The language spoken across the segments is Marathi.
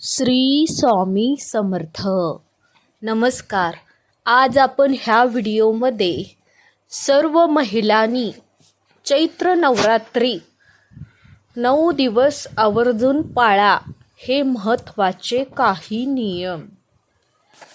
श्री स्वामी समर्थ. नमस्कार. आज आपण ह्या व्हिडिओमध्ये सर्व महिलांनी चैत्र नवरात्री नऊ दिवस आवर्जून पाळा हे महत्त्वाचे काही नियम.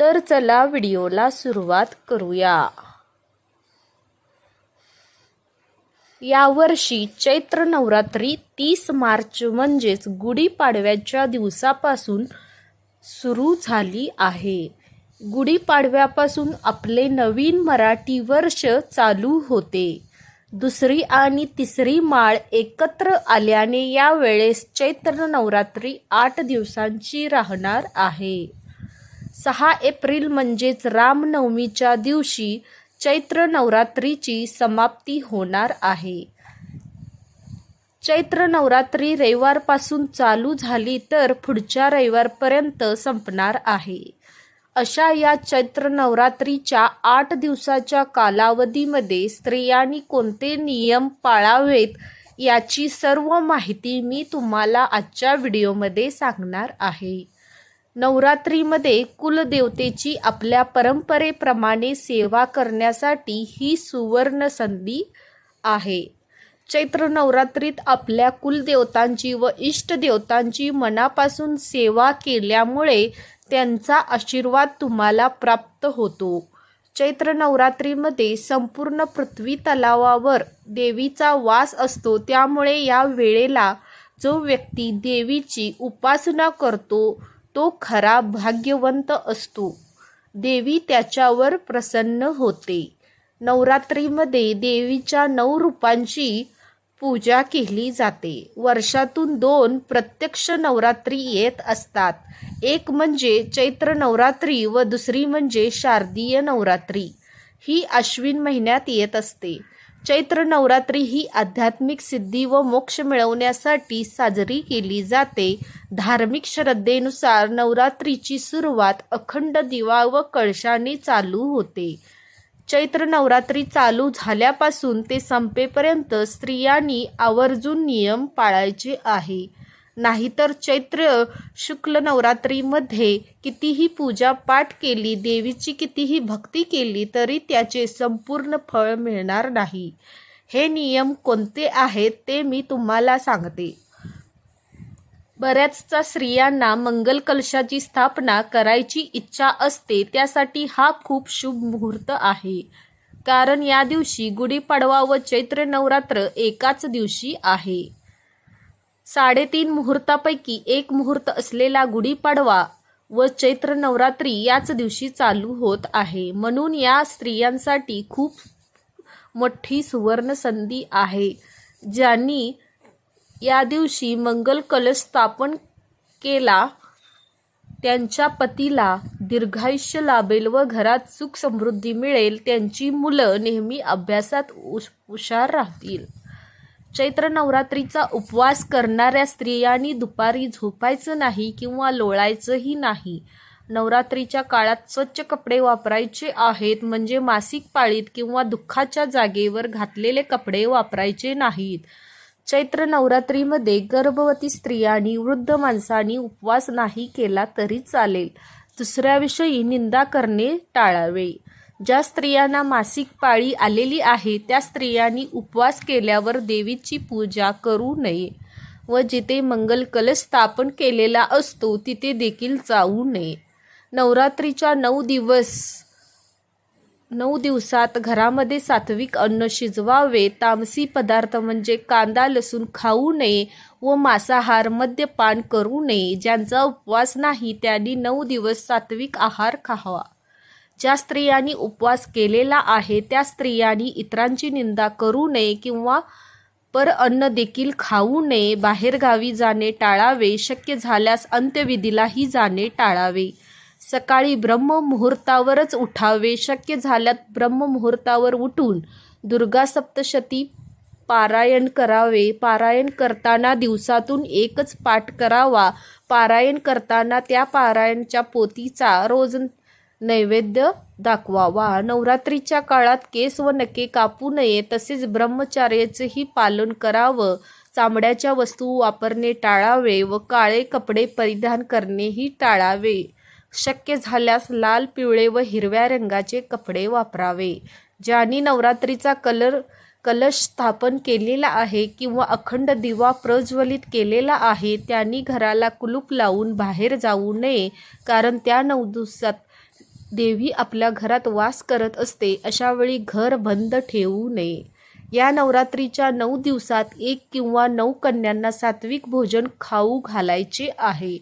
तर चला व्हिडिओला सुरुवात करूया. यावर्षी चैत्र नवरात्री तीस मार्च म्हणजेच गुढीपाडव्याच्या दिवसापासून सुरू झाली आहे. गुढीपाडव्यापासून आपले नवीन मराठी वर्ष चालू होते. दुसरी आणि तिसरी माळ एकत्र आल्याने यावेळेस चैत्र नवरात्री आठ दिवसांची राहणार आहे. सहा एप्रिल म्हणजेच रामनवमीच्या दिवशी चैत्र नवरात्रीची समाप्ती होणार आहे. चैत्र नवरात्री रविवारपासून चालू झाली तर पुढच्या रविवारपर्यंत संपणार आहे. अशा या चैत्र नवरात्रीच्या आठ दिवसाच्या कालावधीमध्ये स्त्रियांनी कोणते नियम पाळावेत याची सर्व माहिती मी तुम्हाला आजच्या व्हिडिओमध्ये सांगणार आहे. नवरात्रीमध्ये कुलदेवतेची आपल्या परंपरेप्रमाणे सेवा करण्यासाठी ही सुवर्ण संधी आहे. चैत्र नवरात्रीत आपल्या कुलदेवतांची व इष्टदेवतांची मनापासून सेवा केल्यामुळे त्यांचा आशीर्वाद तुम्हाला प्राप्त होतो. चैत्र नवरात्रीमध्ये संपूर्ण पृथ्वी तलावावर देवीचा वास असतो. त्यामुळे या वेळेला जो व्यक्ती देवीची उपासना करतो तो खरा भाग्यवंत असतो. देवी त्याच्यावर प्रसन्न होते. नवरात्रीमध्ये देवीच्या नऊ रूपांची पूजा केली जाते. वर्षातून दोन प्रत्यक्ष नवरात्री येत असतात. एक म्हणजे चैत्र नवरात्री व दुसरी म्हणजे शारदीय नवरात्री. ही अश्विन महिन्यात येत असते. चैत्र नवरात्री ही आध्यात्मिक सिद्धी व मोक्ष मिळवण्यासाठी साजरी केली जाते. धार्मिक श्रद्धेनुसार नवरात्रीची सुरुवात अखंड दिवा व कळशाने चालू होते. चैत्र नवरात्री चालू झाल्यापासून ते संपेपर्यंत स्त्रियांनी आवर्जून नियम पाळायचे आहे. नाहीतर चैत्र शुक्ल नवरात्रीमध्ये कितीही पूजा पाठ केली देवीची कितीही भक्ती केली तरी त्याचे संपूर्ण फळ मिळणार नाही. हे नियम कोणते आहेत ते मी तुम्हाला सांगते. बऱ्याचशा स्त्रियांना मंगल कलशाची स्थापना करायची इच्छा असते त्यासाठी हा खूप शुभ मुहूर्त आहे. कारण या दिवशी गुढीपाडवा व चैत्र नवरात्र एकाच दिवशी आहे. साडेतीन मुहूर्तापैकी एक मुहूर्त असलेला गुढीपाडवा व चैत्र नवरात्री याच दिवशी चालू होत आहे. म्हणून या स्त्रियांसाठी खूप मोठी सुवर्ण संधी आहे ज्यांनी या दिवशी मंगल कलश स्थापन केला त्यांच्या पतीला दीर्घायुष्य लाभेल व घरात सुख समृद्धी मिळेल त्यांची मुलं नेहमी अभ्यासात हुशार राहतील. चैत्र नवरात्रीचा उपवास करणाऱ्या स्त्रियांनी दुपारी झोपायचं नाही किंवा लोळायचंही नाही. नवरात्रीच्या काळात स्वच्छ कपडे वापरायचे आहेत म्हणजे मासिक पाळीत किंवा दुःखाच्या जागेवर घातलेले कपडे वापरायचे नाहीत. चैत्र नवरात्रीमध्ये गर्भवती स्त्रियांनी वृद्ध माणसांनी उपवास नाही केला तरी चालेल. दुसऱ्याविषयी निंदा करणे टाळावे. ज्या स्त्रियांना मासिक पाळी आलेली आहे त्या स्त्रियांनी उपवास केल्यावर देवीची पूजा करू नये व जिथे मंगल कलश स्थापन केलेला असतो तिथे देखील जाऊ नये. नवरात्रीच्या नऊ दिवस नऊ दिवसात घरामध्ये सात्विक अन्न शिजवावे. तामसी पदार्थ म्हणजे कांदा लसूण खाऊ नये व मांसाहार मद्यपान करू नये. ज्यांचा उपवास नाही त्यांनी नऊ दिवस सात्विक आहार खावा. ज्या स्त्रियांनी उपवास केलेला आहे त्या स्त्रियांनी इतरांची निंदा करू नये किंवा पर अन्न देखील खाऊ नये. बाहेरगावी जाणे टाळावे. शक्य झाल्यास अंत्यविधीलाही जाणे टाळावे. सकाळी ब्रह्ममुहूर्तावरच उठावे. शक्य झाल्यात ब्रह्ममुहूर्तावर उठून दुर्गा सप्तशती पारायण करावे. पारायण करताना दिवसातून एकच पाठ करावा. पारायण करताना त्या पारायणच्या पोतीचा रोज नैवेद्य दाखवावा. नवरात्रीच्या काळात केस व नके कापू नये तसेच ब्रह्मचार्याचेही पालन करावं. चामड्याच्या वस्तू वापरणे टाळावे व काळे कपडे परिधान करणेही टाळावे. शक्य झाल्यास लाल पिवळे व हिरव्या रंगाचे कपडे वापरावे. ज्यांनी नवरात्रीचा कलर कलश स्थापन केलेला आहे किंवा अखंड दिवा प्रज्वलित केलेला आहे त्यांनी घराला कुलूप लावून बाहेर जाऊ नये कारण त्या नऊ दिवसात देवी आपल्या घरात वास करत असते अशा वेळी घर बंद ठेवू नये. या नवरात्रीच्या नऊ दिवसात एक किंवा नऊ कन्यांना सात्विक भोजन खाऊ घालायचे आहे.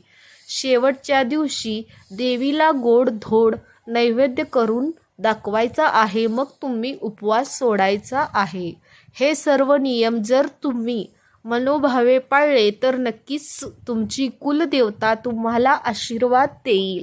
शेवटच्या दिवशी देवीला गोड धोड नैवेद्य करून दाखवायचा आहे मग तुम्ही उपवास सोडायचा आहे. हे सर्व नियम जर तुम्ही मनोभावे पाळले तर नक्कीच तुमची कुलदेवता तुम्हाला आशीर्वाद देईल.